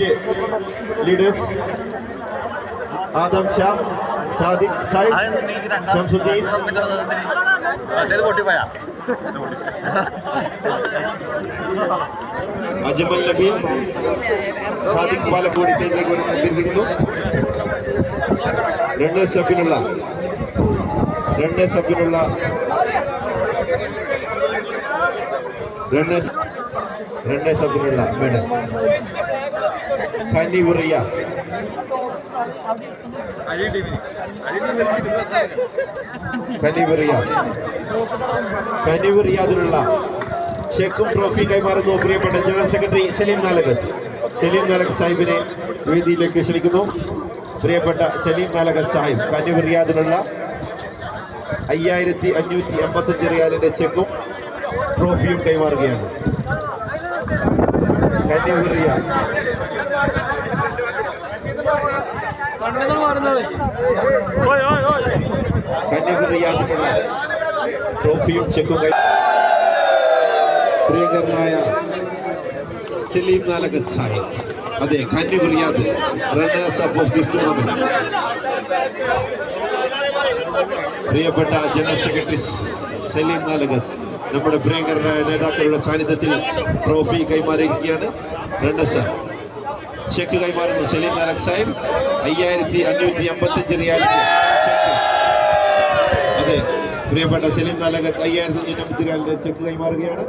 State leaders Adam Sham Sadiq Sahib പൊട്ടിപ്പോയാ? അജ്മൽ നബീൽ സാദിഖ് പാലക്കോടി സൈഡിലേക്ക് ഒരു അപ്പിനുള്ള രണ്ട് സബിനുള്ള രണ്ട് സബിനുള്ള രണ്ട് മെഡൽ ഹനി ഉറിയ കനിവെറിയ കനിവെറിയ അതിനുള്ള ചെക്കും ട്രോഫിയും കൈമാറുന്നു. പ്രിയപ്പെട്ട ജനറൽ സെക്രട്ടറി സലീം നാലകത്ത് സലീം നാലക് സാഹിബിനെ വേദിയിലേക്ക് ക്ഷണിക്കുന്നു. പ്രിയപ്പെട്ട സലീം നാലകത്ത് സാഹിബ് കന്യൂർ റിയാദിനുള്ള അയ്യായിരത്തി അഞ്ഞൂറ്റി എൺപത്തഞ്ച് റിയാലിന്റെ ചെക്കും ട്രോഫിയും കൈമാറുകയാണ്. കന്യൂർ റിയാദ് കന്യൂർ റിയാദിനുള്ള ട്രോഫിയും ചെക്കും പ്രിയങ്കരനായ സലീം നാലകത്ത് സാഹിബ്. അതെ Kanyoor runners up of this tournament പ്രിയപ്പെട്ട ജനറൽ സെക്രട്ടറി സലീം നാലകത്ത് നമ്മുടെ പ്രിയങ്കരനായ നേതാക്കളുടെ സാന്നിധ്യത്തിൽ ട്രോഫി കൈമാറിയിരിക്കുകയാണ്. റണ്ണേഴ്സ് ചെക്ക് കൈമാറുന്നു. സലീം നാലക് സാഹിബ് അയ്യായിരത്തി അഞ്ഞൂറ്റി അമ്പത്തഞ്ച് റിയാലിറ്റി. അതെ പ്രിയപ്പെട്ട സലീം നാലക് അയ്യായിരത്തി അഞ്ഞൂറ്റി അമ്പത്തി ചെക്ക് കൈമാറുകയാണ്.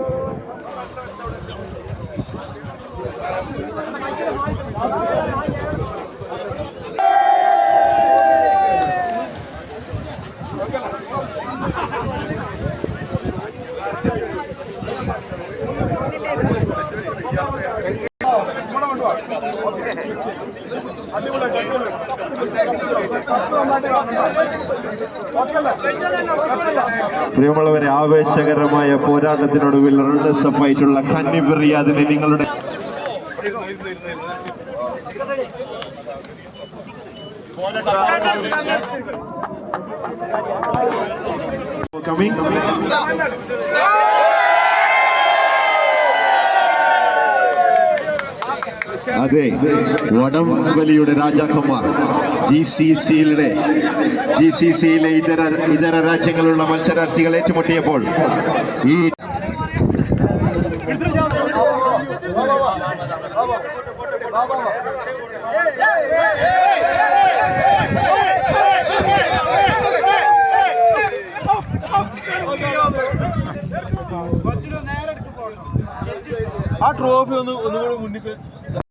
പ്രിയമുള്ളവരെ ആവേശകരമായ പോരാട്ടത്തിനൊടുവിൽ റണ്ണേഴ്സ് അപ്പ് ആയിട്ടുള്ള കന്നിബിറിയാദിനെ നിങ്ങളുടെ Coming. അതെ വടംവലിയുടെ രാജാക്കന്മാർ ജി സി സിയിലെ ജി സി സിയിലെ ഇതര ഇതര രാജ്യങ്ങളിലുള്ള മത്സരാർത്ഥികൾ ഏറ്റുമുട്ടിയപ്പോൾ ഈ ആ ട്രോഫി ഒന്ന് ഒന്നുകൂടെ മുന്നിൽ